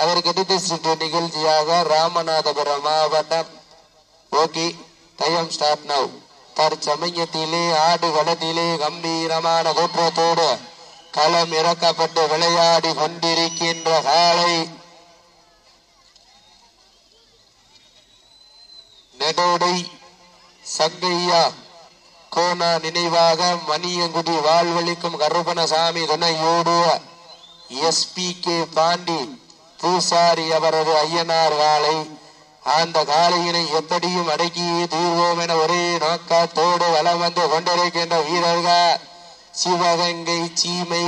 அதற்கு எதிர்த்து சுற்று நிகழ்ச்சியாக ராமநாதபுரம் மாவட்டம் ஓகே டைம் ஸ்டார்ட் நவ் தற்சமயத்திலே ஆடு வளத்திலே கம்பீரமான கோற்றத்தோடு களம் இறக்கப்பட்டு விளையாடி கொண்டிருக்கின்ற காலை. நெடோடை சங்கையா கோனா நினைவாக மணியங்குடி வாழ்வழிக்கும் கருப்பணசாமி துணையோடு எஸ்பி கே பாண்டி பூசாரி அவரது ஐயனார் காலை அந்த காளையினை எப்படியும் அடக்கியே தீர்வோம் என ஒரே நோக்கத்தோடு வலம் வந்து கொண்டிருக்கின்ற வீரர்கள் சிவகங்கை சீமை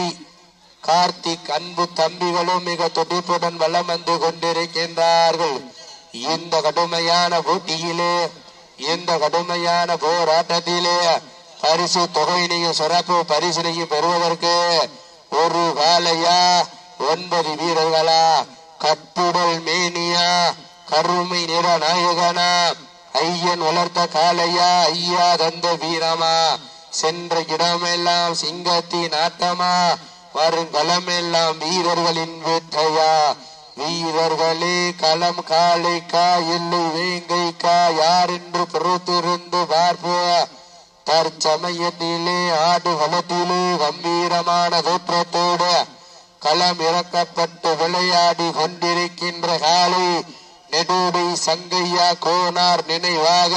கார்த்திக் அன்பு தம்பிகளும் மிக துடிப்புடன் வலம் வந்து கொண்டிருக்கின்றார்கள். இந்த கடுமையான போட்டியிலே இந்த கடுமையான போராட்டத்திலே பரிசு தொகையினையும் சிறப்பு பரிசினையும் பெறுவதற்கு ஒரு காலையா ஒன்பது வீரர்களா கட்டுடல் மேனியா கருமை நிற நாயகனா ஐயன் வளர்த்த காளையா ஐயா தந்த வீரமா சென்ற இடமெல்லாம் சிங்கத்தின் ஆட்டமா வருங்களமெல்லாம் வீரர்களின் வேட்டையா. வீரர்களே களம் காளைக்கா இல்லை வேங்கைக்கா யார் என்று பொறுத்திருந்து பார்ப்போம் தற்சமயத்திலே ஆடு வளத்திலே கம்பீரமான தோற்றத்தோடு களம் இறக்கப்பட்டு விளையாடி கொண்டிருக்கின்ற காலை நெடூடி சங்கையா கோனார் நினைவாக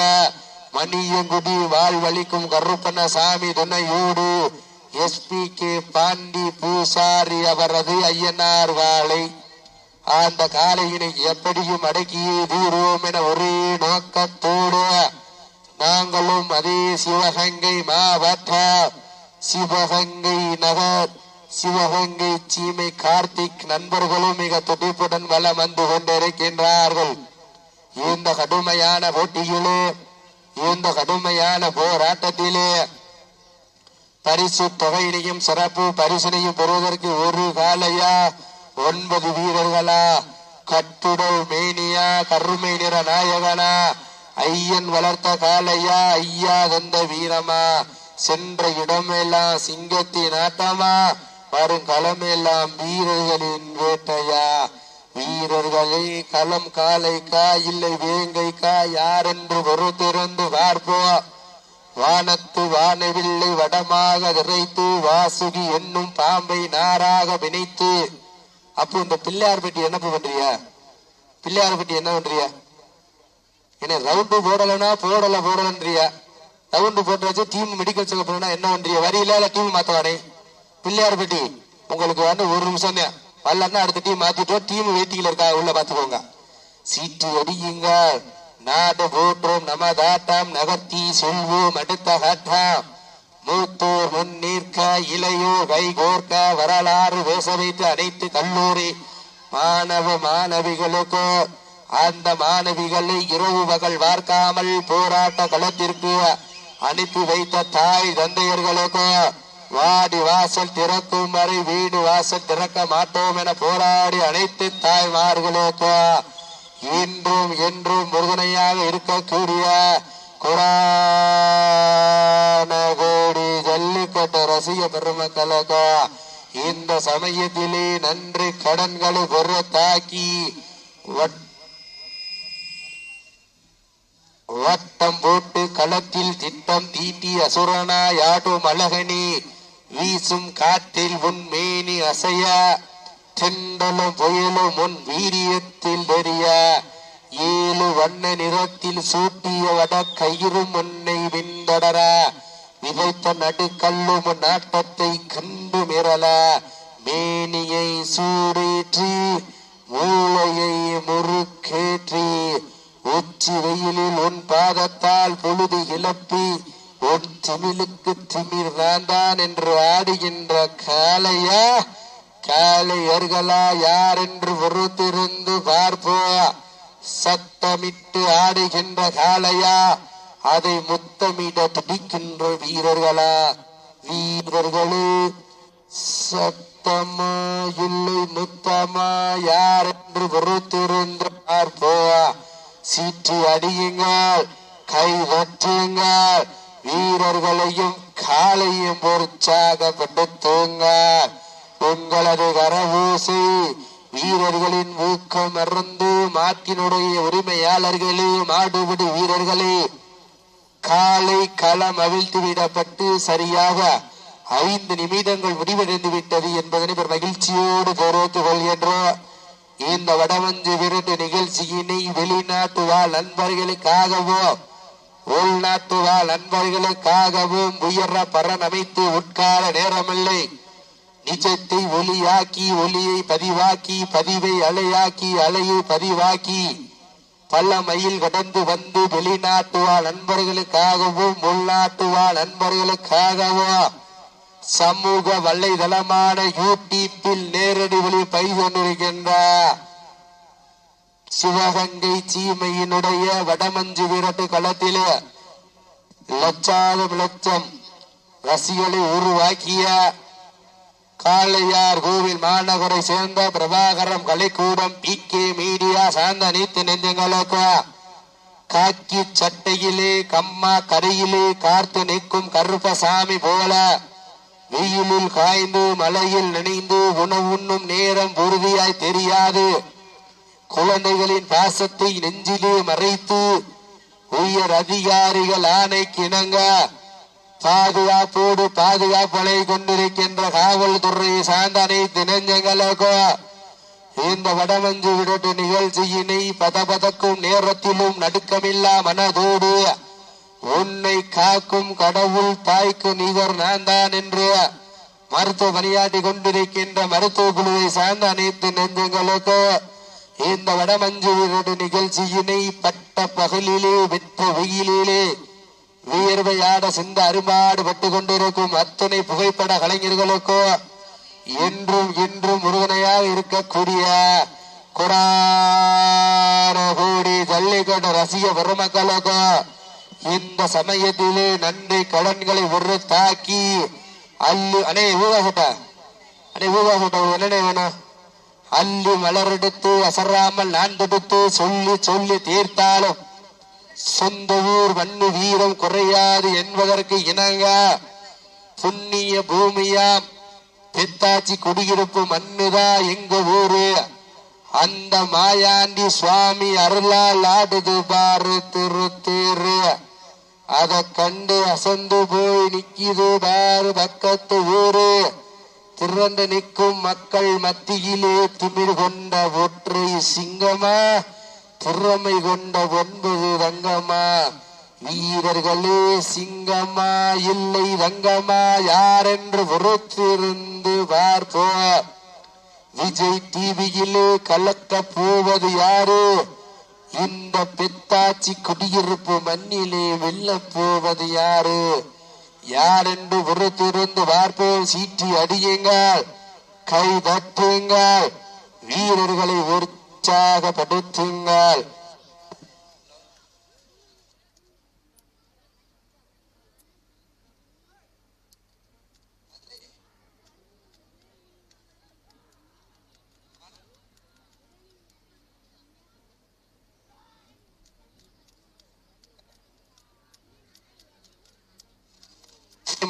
மணியங்குடி வாழ்வழிக்கும் கருப்பண்ணசாமி துணையோடு எஸ்பி கே பாண்டி பூசாரி அவரது ஐயனார் வாழை. அந்த காலையினை எப்படியும் அடக்கியே தீர்வோம் என ஒரே நோக்கத்தோடு நாங்களும் அதே சிவகங்கை மாவட்ட சிவகங்கை நகர் சிவகங்கை சீமை கார்த்திக் நண்பர்களும் மிக துடிப்புடன் வலம் வந்து கொண்டிருக்கின்றார்கள். இந்த கடுமையான போட்டியிலே இந்த கடுமையான போராட்டத்திலே பரிசு தொகையினையும் சிறப்பு பரிசினையும் பெறுவதற்கு ஒரு காலையா? ஒன்பது வீரர்களா? கட்டுடல் மேனியா? கருமை நிற நாயகனா? ஐயன் வளர்த்த காலையா ஐயா தந்த வீரமா? சென்ற இடமெல்லாம் சிங்கத்தின் ஆட்டமா? வருங்களமெல்லாம் வீரர்களின் வேட்டையா? வீரர்களே களம் காலைக்கா இல்லை வேங்கைக்கா? யார் என்று திறந்து பார்ப்போம் வானத்து வானவில்லை வடமாக விரைத்து வாசுகி என்னும் பாம்பை நாராக வினைத்து. அப்போ இந்த பிள்ளையார் பெட்டி என்ன பண்றியா? பிள்ளையார் பெட்டி என்ன பண்றியா? என்ன ரவுண்டு போடலனா போடல போடலன்றியா? ரவுண்டு போட்டாச்சு டீம் மெடிக்கல் செக்கப் என்ன பண்றியா? வரியில இல்ல டீம் மாத்தவானே. பிள்ளையார் பெட்டி உங்களுக்கு வந்து ஒரு நிமிஷம் தான். வரலன்னா அடுத்த டீம் மாத்திட்டோம். டீம் வெயிட்டிங்ல இருக்கா உள்ள பாத்துக்கோங்க. சீட்டு அடியுங்க. நாடு போற்றோம் நமதாட்டம் நகர்த்தி செல்வோம் அடுத்த கட்டம் மூத்தோர் முன்னீர்க்க இளையோர் கைகோர்க்க வரலாறு பேச வைத்து அனைத்து கல்லூரி. மாணவ மாணவிகளுக்கு அந்த மாணவிகளை இரவு பகல் பார்க்காமல் போராட்ட களத்திற்கு அனுப்பி வைத்த தாய் தந்தையர்களுக்கு வாடி வாசல் திறக்கும் வரை வீடு வாசல் திறக்க மாட்டோம் என போராடி அனைத்து தாய்மார்களுக்கு இன்றும் என்றும் முருகனையாக இருக்கக்கூடிய குரானகோடி ஜல்லிக்கட்டு ரசிக பெருமக்களுக்கு இந்த சமயத்திலே நன்றி கடன்களை பொறுத்தாக்கி வட்- வட்டம் போட்டு களத்தில் திட்டம் தீட்டி அசுரனா யாடும் அழகனி வீசும் காற்றில் உன் மேனி அசைய செண்டலும் புயலும் உன் வீரியத்தில் தெரிய ஏழு வண்ண நிறத்தில் சூட்டிய வட கயிறும் உன்னை விந்தொடர விதைத்த நடுக்கல்லும் உன் நாட்டத்தை கண்டு மிரள. மேனியை சூடேற்றி மூளையை முறுக்கேற்றி. உச்சி வெயிலில் உன் பாதத்தால் பொழுது இழப்பி திமிழுக்கு திமிர் வேண்டான் தான் என்று ஆடுகின்ற காளையா? காளையர்களா யார் என்று பொறுத்திருந்து பார்ப்போயா? சத்தமிட்டு ஆடுகின்ற காளையா? அதை முத்தமிட துடிக்கின்ற வீரர்களா? வீரர்களே சத்தமா இல்லை முத்தமா யார் என்று பொறுத்திருந்து பார்ப்போயா? சீற்றி அடியுங்கள் கை வற்றுங்கள் வீரர்களையும் காலையும் உற்சாகப்படுத்துங்க உங்களது கரவூசி வீரர்களின் ஊக்கம் மறந்து மாட்டினுடைய உரிமையாளர்களே மாடுபிடி வீரர்களே. காலை களம் அவிழ்த்து விடப்பட்டு சரியாக ஐந்து நிமிடங்கள் முடிவடைந்து விட்டது என்பதனை பெரும் மகிழ்ச்சியோடு கௌரவித்துக் கொள்கின்றோம். இந்த வடவஞ்சு விருது நிகழ்ச்சியினை வெளிநாட்டு வாழ் நண்பர்களுக்காகவும் உள்நாட்டுவாழ் அன்பர்களுக்காகவும் நண்பர்களுக்காகவும் உயர பரன் அமைத்து உட்கார நேரமில்லை. நிஜத்தை ஒளியாக்கி ஒளியை பதிவாக்கி பதிவை அலையாக்கி அலையை பதிவாக்கி. பல மயில் கடந்து வந்து வெளிநாட்டுவாழ் நண்பர்களுக்காகவும் உள்நாட்டு நண்பர்களுக்காகவும் சமூக வலைதளமான யூடியூப்பில் நேரடி ஒளி பயிர் கொண்டிருக்கின்றார் சிவகங்கை சீமையினுடைய வடமஞ்சு விரட்டு களத்திலே லட்சாலும் லட்சம் ரசிகளை உருவாக்கிய காளையார் கோவில் மாநகரை சேர்ந்த Prabhakaram Kalaikoodam P K media சார்ந்த நீத்து நெஞ்சங்களுக்கு காக்கி சட்டையிலே கம்மா கரையிலே காத்து நிற்கும் கருப்பசாமி போல வெயிலில் காய்ந்து மலையில் நினைந்து உணவு உண்ணும் நேரம் உறுதியாய் தெரியாது. குழந்தைகளின் பாசத்தை நெஞ்சிலே மறைத்து உயர் அதிகாரிகள் ஆணைக்கு இணங்க பாதுகாப்போடு பாதுகாப்பலை கொண்டிருக்கின்ற காவல்துறை சார்ந்த அனைத்து நெஞ்சங்களுக்கும் இந்த வடமஞ்சு விடட்டு நிகழ்ச்சியினை பதபதக்கும் நேரத்திலும் நடுக்கமில்லா மனதோடு உன்னை காக்கும் கடவுள் தாய்க்கு நிகர் நான் தான் என்று மருத்துவ பணியாற்றி கொண்டிருக்கின்ற மருத்துவ குழுவை சார்ந்த அனைத்து நெஞ்சங்களுக்கு இந்த வடமஞ்சு நிகழ்ச்சியினை பட்ட பகலிலே வெற்ற வெயிலிலே வியர்வையாட சிந்த அரும்பாடு பட்டு கொண்டிருக்கும் அத்தனை புகைப்பட கலைஞர்களுக்கோ என்றும் இன்றும் முருகனையாக இருக்கக்கூடிய குடார ஜல்லிக்கட்டு ரசிக பெருமக்களுக்கோ இந்த சமயத்திலே நன்றி கடன்களை ஒரு தாக்கி அல்லு அனே ஊதா சட்டா அனே ஊதா சட்டா என்னடே வேணும்? அள்ளி மலரெடுத்து அசராமல் நான் தொடுத்து சொல்லி சொல்லி தீர்த்தாலும் சொந்த ஊர் மண்ணு வீரம் குறையாது என்பதற்கு இணங்க புண்ணிய பூமியாம் பெத்தாச்சி குடியிருப்பு மண்ணுதா எங்க ஊரு? அந்த மாயாண்டி சுவாமி அருளால் ஆடுது பாரு திரு திரு. அதை கண்டு அசந்து போய் நிக்கிது பாரு பக்கத்து ஊரு. திரண்டு நிற்கும் மக்கள் மத்தியிலே திமிர் கொண்ட ஒற்றை சிங்கமா? திறமை கொண்ட ஒன்பது ரங்கமா? வீரர்களே சிங்கமா? இல்லை ரங்கமா? யாரென்று பொறுத்திருந்து பார்ப்போம் விஜய் டிவியிலே கலக்க போவது யாரு? இந்த பித்தாச்சி குடியிருப்பு மண்ணிலே வெல்ல போவது யாரு? யாரென்று உறுத்திருந்து பார்ப்போம் சீற்றி அடியுங்கள் கை தட்டுங்கள் வீரர்களை உற்சாகப்படுத்துங்கள்.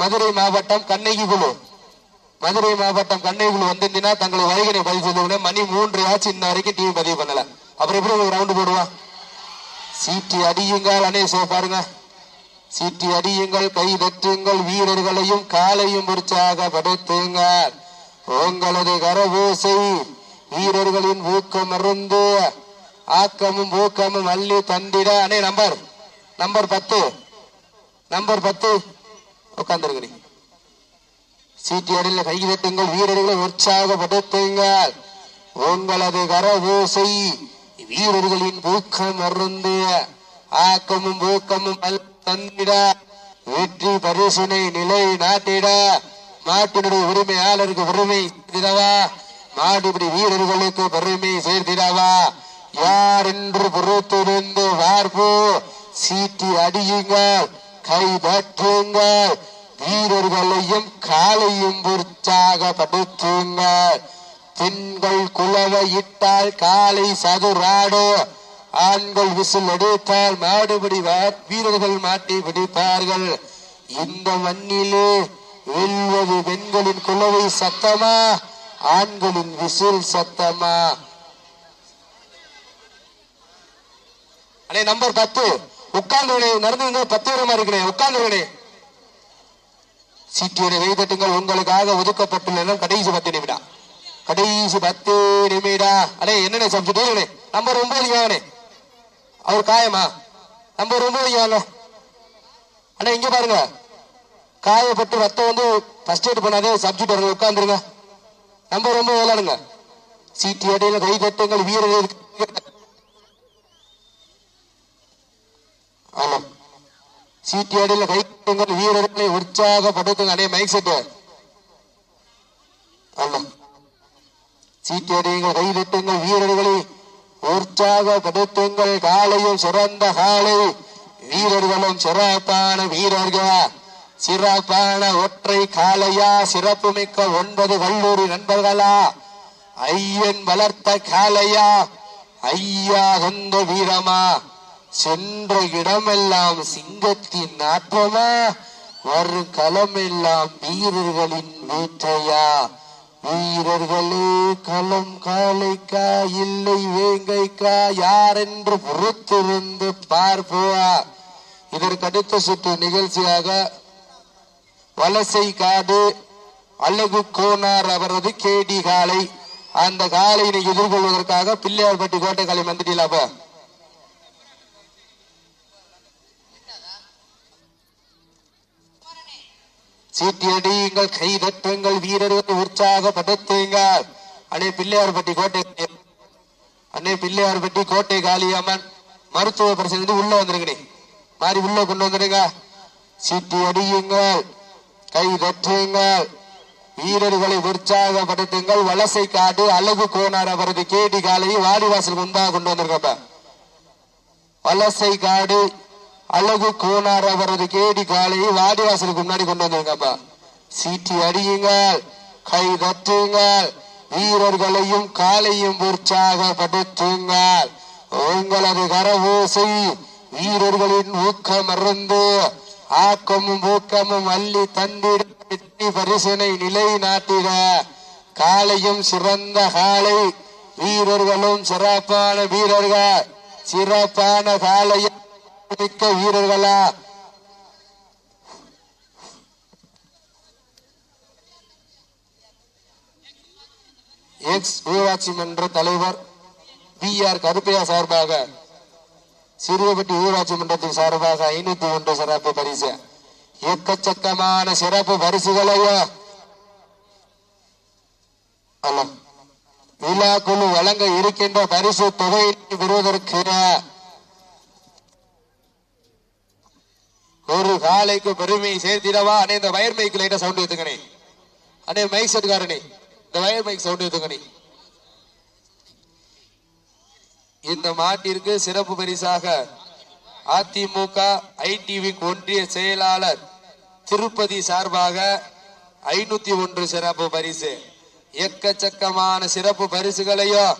மதுரை மாவட்டம் கண்ணகி குழு மதுரை மாவட்டம் கண்ணகி குழு வந்திருந்தீங்கன்னா தங்களை வருகனை பதிவு செய்த மணி மூன்று ஆச்சு இன்ன வரைக்கும் டிவி பதிவு பண்ணல. அப்புறம் எப்படி ஒரு ரவுண்டு போடுவான் சீட்டி அடியுங்கள் அனே சோ பாருங்க. சீட்டி அடியுங்கள் கை தட்டுங்கள் வீரர்களையும் காலையும் உற்சாகப்படுத்துங்கள் உங்களது கரபூசை வீரர்களின் ஊக்கம் மருந்து ஆக்கமும் ஊக்கமும் அள்ளி தந்திட. அனே நம்பர் நம்பர் பத்து. நம்பர் பத்து. உட்காந்துருக்கிறீங்க நீ சீட்டி கை வீரர்களை உற்சாகப்படுத்துங்கள் உங்களது கரபூசை வீரர்களின் ஊக்கம் அருந்து ஆக்கமும் ஊக்கமும் தந்திட. வெற்றி பரிசினை நிலை நாட்டிட. நாட்டினுடைய உரிமையாளருக்கு உரிமை சேர்த்திடவா. மாடுபிடி வீரர்களுக்கு பெருமை சேர்த்திடவா. யார் என்று பொறுத்திருந்து வார்ப்பு சீட்டி அடியுங்கள். கை வீரர்களையும் காலையும் உற்சாகப்படுத்துங்கள் பெண்கள் குலவை இட்டால் காலை சதுராடோ. ஆண்கள் விசில் எடுத்தால் மாடுபடி வா- வீரர்கள் மாட்டி பிடிப்பார்கள். இந்த மண்ணிலே வெல்வது பெண்களின் குலவை சத்தமா? ஆண்களின் விசில் சத்தமா? அடே நம்பர் பத்து. உட்கார்ந்து நடந்து பத்து இருக்கிறேன். உட்கார்ந்து சீட்டியோட கைதட்டுங்கள் உங்களுக்காக ஒதுக்கப்பட்டுள்ள கடைசி பத்து நிமிடம். கடைசி பத்து நிமிடம். அடே என்னென்ன சப்ஜெக்ட் நம்பர் ஒன்பது வாங்கனே அவர் காயமா? நம்பர் ஒன்பது வாங்க. அண்ணா இங்க பாருங்க. காயப்பட்டு ரத்தம் வந்து ஃபர்ஸ்ட் எய்ட் பண்ணாதே சப்ஜெக்ட் வருங்க உட்காந்துருங்க நம்பர் ஒன்பது விளையாடுங்க. சீட்டி அடையில கை தட்டுங்கள் வீரர் ஆமாம். சீட்டி அடையில வீரர்களை உற்சாகப்படுத்துங்க அடே மைக் செட்டு ஆமாம். சீட்டி கைவிட்டுங்கள் வீரர்களை உற்சாகப்படுத்துங்கள் காலையும் சிறந்த காலை. வீரர்களும் சிறப்பான வீரர்கள்? சிறப்பான ஒற்றை காலையா? சிறப்பு மிக்க ஒன்பது கல்லூரி நண்பர்களா? ஐயன் வளர்த்த காலையா? ஐயா வந்த வீரமா? சென்ற இடமெல்லாம் சிங்கத்தின் நாட்டமா வரும் களமெல்லாம் வீரர்களின் வேட்டையா வீரர்களே களம் காளைக்கா இல்லை வேங்கைக்கா யார் என்று பொறுத்திருந்து பார்ப்போவா? இதற்கு அடுத்த சுற்று நிகழ்ச்சியாக வலசை காடு அழகு கோனார் அவரது கேடி காலை அந்த காலையினை எதிர்கொள்வதற்காக பிள்ளையார்பட்டி கோட்டை காலை வந்துட்டீங்களாப்ப சீட்டியடியுங்கள் கை தட்டுங்கள் வீரர்கள் உற்சாகப்படுத்துங்கள். அண்ணே பிள்ளையார்பட்டி கோட்டை அண்ணே பிள்ளையார்பட்டி கோட்டை காளியம்மன் மருத்துவ பிரச்சனை உள்ள வந்துருங்கண்ணே மாறி உள்ள கொண்டு வந்துடுங்க. சீட்டி அடியுங்கள் கை தட்டுங்கள் வீரர்களை உற்சாகப்படுத்துங்கள். வலசை காடு அழகு கோனார் அவரது கேடி காலையை வாடிவாசல் முன்பாக கொண்டு வந்திருக்கப்ப. வலசை காடு அழகு கோனார் அவரது கேடி காலையை வாடிவாசலுக்கு முன்னாடி கொண்டு வந்திருக்கப்பா சீட்டி அடியுங்கள் கை தட்டுங்கள் வீரர்களையும் காலையும் உற்சாகப்படுத்துங்கள் உங்களது கரவோசை வீரர்களின் ஊக்கம் அருந்து ஆக்கமும் ஊக்கமும் அள்ளி தந்திட பரிசனை நிலை நாட்டிட காலையும் சிறந்த காலை வீரர்களும் சிறப்பான வீரர்கள். சிறப்பான காலையும் மிக்க வீரர்களா? எக்ஸ் ஊராட்சி மன்ற தலைவர் பி. ஆர். கருப்பையா சார்பாக சிறுவப்பட்டி ஊராட்சி மன்றத்தின் சார்பாக ஐநூத்தி ஒன்று சிறப்பு பரிசு. எக்கச்சக்கமான சிறப்பு பரிசுகளையோ அல்ல விழா குழு வழங்க இருக்கின்ற பரிசு தொகையை பெறுவதற்கு ஒரு காலைக்கு பெருமை சேர்த்திடவா? அண்ணே இந்த வயர் மைக்கு லைட்டா சவுண்ட் எடுத்துக்கணே. அண்ணே மைக் செட்டுக்காரனே இந்த வயர் மைக் சவுண்ட் எடுத்துக்கணே. இந்த மாட்டிற்கு சிறப்பு பரிசாக அதிமுக ஐடிவி ஒன்றிய செயலாளர் திருப்பதி சார்பாக ஐநூத்தி ஒன்று சிறப்பு பரிசு. எக்கச்சக்கமான சிறப்பு பரிசுகளையோ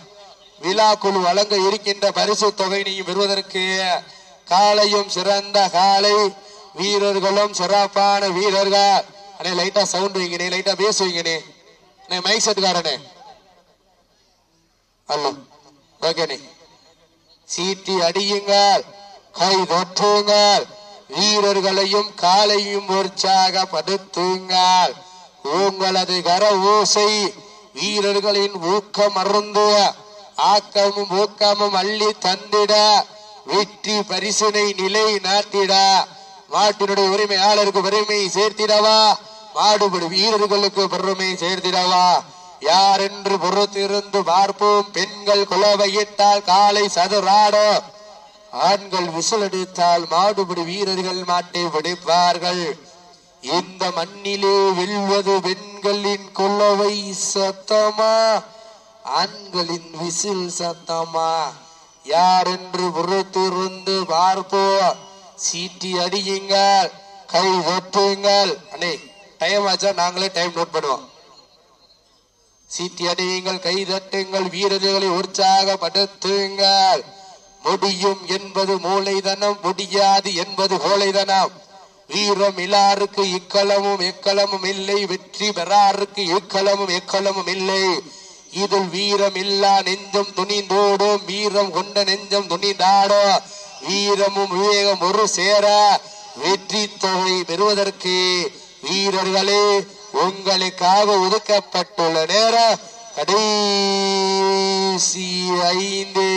விழா குழு வழங்க இருக்கின்ற பரிசு தொகையினையும் பெறுவதற்கு காலையும் சிறந்த காலை வீரர்களும் சிறப்பான வீரர்கள். அண்ணே லைட்டா சவுண்ட் வைங்கனே லைட்டா பேஸ் அண்ணே மைக் செட்டுக்காரனே அல்ல ஓகேண்ணே சீட்டி அடியுங்கள் கை தொற்றுங்கள் வீரர்களையும் காலையும் உற்சாகப்படுத்துங்கள் உங்களது கர ஓசை வீரர்களின் ஊக்கம் அருந்து ஆக்கமும் ஊக்கமும் அள்ளி தந்திட வெற்றி பரிசினை நிலை நாட்டிட மாட்டினுடைய உரிமையாளருக்கு பெருமை சேர்த்திடவா? மாடுபடி வீரர்களுக்கு பெருமை சேர்த்திடவா? யார் என்று பொறுத்திருந்து பார்ப்போம். பெண்கள் குலவையிட்டால் காலை சதுராடோ. ஆண்கள் விசிலடித்தால் மாடுபடி வீரர்கள் மாட்டை பிடிப்பார்கள். இந்த மண்ணிலே வெல்வது பெண்களின் குலவை சத்தமா? ஆண்களின் விசில் சத்தமா? யார் என்று பொறுத்திருந்து பார்ப்போம். சீட்டி அடியுங்கள் கை ஒட்டுங்கள் அண்ணே டைம் ஆச்சா? நாங்களே டைம் நோட் பண்ணுவோம். சீட்டி அடியுங்கள் கை தட்டுங்கள் வீரர்களை உற்சாகப்படுத்துங்கள். முடியும் என்பது மூளைதனம் முடியாது என்பது கோலைதனம். வீரம் இலாருக்கு இக்களமும் எக்களமும் இல்லை வெற்றி பெறாருக்கு இக்களமும் எக்களமும் இல்லை. இதில் வீரம் இல்லா நெஞ்சம் துணிந்தோடும் வீரம் கொண்ட நெஞ்சம் துணிந்தாடும் வீரமும் விவேகம் ஒரு சேர வெற்றி தொகை பெறுவதற்கு வீரர்களே உங்களுக்காக ஒதுக்கப்பட்டுள்ள நேரம் கடைசி ஐந்து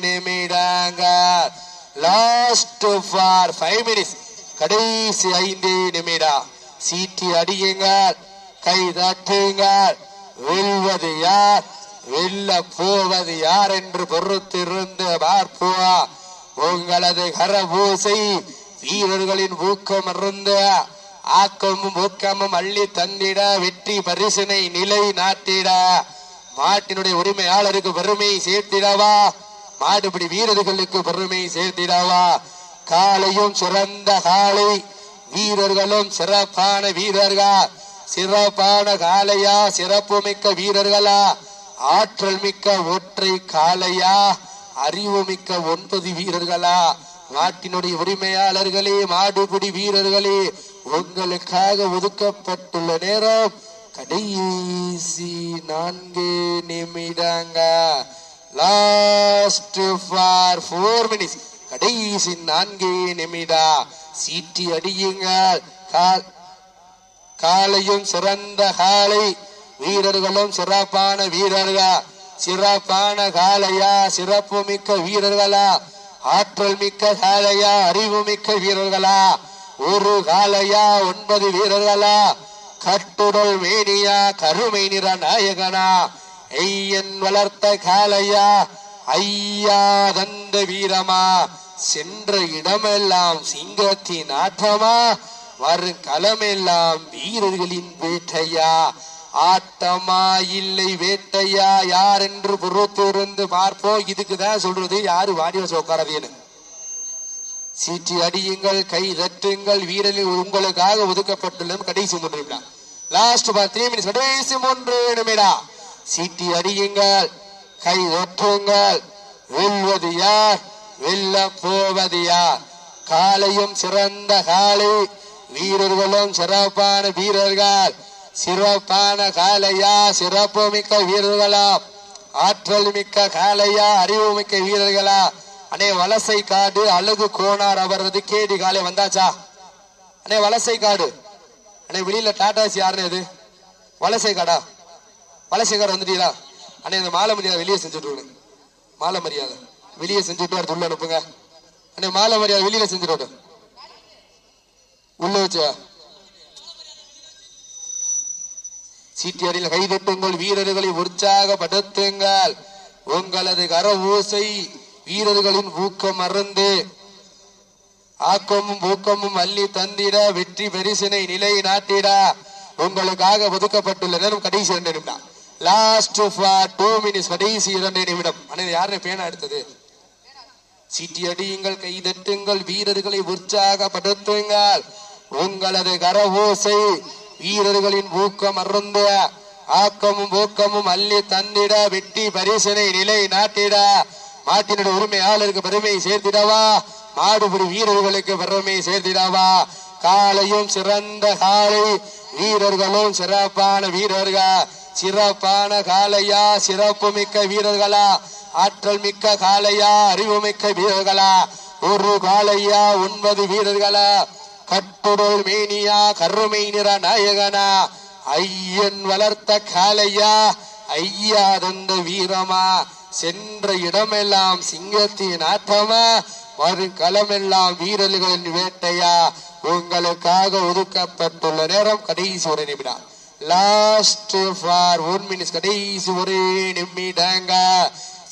நிமிடங்கள் லாஸ்ட் ஃபார் ஃபைவ் மினிட்ஸ் கடைசி ஐந்து நிமிடம். சீட்டி அடியுங்கள் கை தட்டுங்கள். வெல்வது யார்? வெல்ல போவது யார் என்று பொறுத்திருந்து பார்ப்போம். உங்களது கரபூசை வீரர்களின் ஊக்கம் இருந்து ஆக்கமும் ஊக்கமும் அள்ளி தந்திட வெற்றி பரிசினை நிலை நாட்டிட. மாட்டினுடைய உரிமையாளருக்கு பெருமை சேர்த்திடவா? மாடுபிடி வீரர்களுக்கு பெருமை சேர்த்திடவா? காலையும் சிறந்த காலை வீரர்களும் சிறப்பான வீரர்கள்? சிறப்பான காளையா? சிறப்பு மிக்க வீரர்களா? ஆற்றல் மிக்க ஒற்றை காளையா? அறிவுமிக்க ஒன்பது வீரர்களா? நாட்டினுடைய உரிமையாளர்களே மாடுபிடி வீரர்களே உங்களுக்காக ஒதுக்கப்பட்டுள்ள நேரம் கடைசி நான்கு நிமிடங்க. லாஸ்ட் ஃபார் ஃபோர் மினிட்ஸ் கடைசி நான்கு நிமிடா. சீட்டி அடியுங்கள். கா- காலையும் சிறந்த காலை. வீரர்களும் சிறப்பான வீரர்கள்? சிறப்பான காலையா சிறப்பு மிக்க வீரர்களா ஆற்றல் மிக்க காலையா அறிவு மிக்க வீரர்களா ஒரு காலையா ஒன்பது வீரர்களா கட்டுடல் மேனியா கருமை நிற நாயகனா ஐயன் வளர்த்த காலையா ஐயா தந்த வீரமா சென்ற இடமெல்லாம் சிங்கத்தின் ஆற்றமா வரும் களமெல்லாம் வீரர்களின் வேட்டையா ஆட்டமா இல்லை வேட்டையா யார் என்று புறத்திருந்து பார்ப்போம் இதுக்குதான் சொல்றது. யாரு வாடி வச்சு உட்காரவேன்னு சீட்டி அடியுங்கள் கை தட்டுங்கள் வீரர்கள் உங்களுக்காக ஒதுக்கப்பட்டுள்ளது கடைசி மூன்று லாஸ்ட் த்ரீ மினிட்ஸ் கடைசி மூன்று நிமிடம். சீட்டி அடியுங்கள் கை தட்டுங்கள். வெல்வது யார்? வெல்ல போவது யார்? காலையும் சிறந்த காலை வீரர்களும் சிறப்பான வீரர்கள். சிறப்பான காலையா சிறப்பு மிக்க வீரர்களா ஆற்றல் மிக்க காலையா அறிவு மிக்க வீரர்களா. அண்ணே வலசை காடு அழகு கோனார் அவரது கேடி காலை வந்தாச்சா? அண்ணே வலசை காடு. அண்ணே வெளியில டாட்டாசி யாருன்னு இது. வலசை காடா? வலசை காடு வந்துட்டீங்களா? அண்ணே இந்த மாலை மரியாதை வெளியே செஞ்சுட்டு விடுங்க மாலை மரியாதை. வெளியே செஞ்சுட்டு அடுத்து உள்ள அனுப்புங்க. அண்ணே மாலை மரியாதை வெளியில செஞ்சுட்டு விடுங்க உள்ள வச்சா சீட்டியரில் கைதட்டுங்கள் வீரர்களை உற்சாகப்படுத்துங்கள் உங்களது கர ஓசை வீரர்களின் ஊக்கம் மறந்து ஆக்கமும் ஊக்கமும் அள்ளி தந்திட வெற்றி பெரிசினை நிலை நாட்டிட. உங்களுக்காக ஒதுக்கப்பட்டுள்ள நேரம் கடைசி இரண்டு நிமிடம். லாஸ்ட் ஃபார் டூ மினிட்ஸ் கடைசி இரண்டு நிமிடம். அண்ணா யாருன்னு பேனா எடுத்தது? சீட்டியடியுங்கள் கைதட்டுங்கள் கை தட்டுங்கள் வீரர்களை உற்சாகப்படுத்துங்கள் உங்களது கர ஓசை வீரர்களின் ஊக்கம் அருந்த. ஆக்கமும் ஊக்கமும் அள்ளி தந்திட. வெட்டி பரிசனை நிலை நாட்டிட. மாட்டினுடைய உரிமையாளருக்கு பெருமை சேர்த்திடவா. மாடுபிடி வீரர்களுக்கு பெருமை சேர்த்திடவா. காலையும் சிறந்த காலை வீரர்களும் சிறப்பான வீரர்கள். சிறப்பான காலையா சிறப்பு மிக்க வீரர்களா. ஆற்றல் மிக்க காளையா. அறிவு மிக்க வீரர்களா. ஒரு காலையா ஒன்பது வீரர்களா. கட்டுடல் மேனியா கருமை நிற நாயகனா ஐயன் வளர்த்த காலையா ஐயா தந்த வீரமா சென்ற இடமெல்லாம் சிங்கத்தின் ஆட்டமா வரும் களமெல்லாம் வீரர்களின் வேட்டையா உங்களுக்காக ஒதுக்கப்பட்டுள்ள நேரம் கடைசி ஒரு நிமிடம். லாஸ்ட் ஃபார் ஒன் மினிட்ஸ் கடைசி ஒரு நிமிடங்க.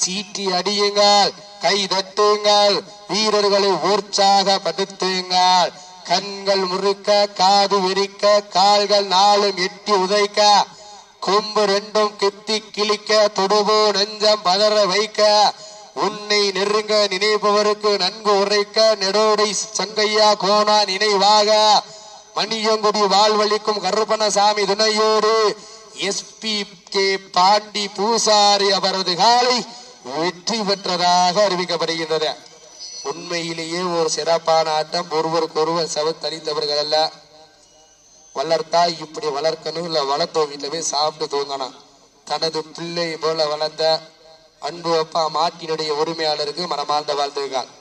சீட்டி அடியுங்கள் கை தட்டுங்கள் வீரர்களை உற்சாகப்படுத்துங்கள். கண்கள் முறுக்க காது விரிக்க கால்கள் நாளும் எட்டி உதைக்க கொம்பு ரெண்டும் கெத்தி கிழிக்க தொடுபோ நெஞ்சம் பதற வைக்க உன்னை நெருங்க நினைப்பவருக்கு நன்கு உரைக்க நெடோடை சங்கையா கோணா நினைவாக மணியங்குடி வாழ்வழிக்கும் கருப்பணசாமி துணையோடு எஸ்பி கே பாண்டி பூசாரி அவரது காலை வெற்றி பெற்றதாக அறிவிக்கப்படுகின்றது. உண்மையிலேயே ஒரு சிறப்பான ஆட்டம். ஒருவருக்கு ஒருவர் செவத்தளித்தவர்கள் அல்ல. வளர்த்தா இப்படி வளர்க்கணும். இல்லை வளர்த்தோம் வீட்டில் போய் சாப்பிட்டு தூங்கணும். தனது பிள்ளை போல வளர்ந்த அன்பு அப்பா மாட்டினுடைய உரிமையாளருக்கு மனமார்ந்த வாழ்த்துக்கள்.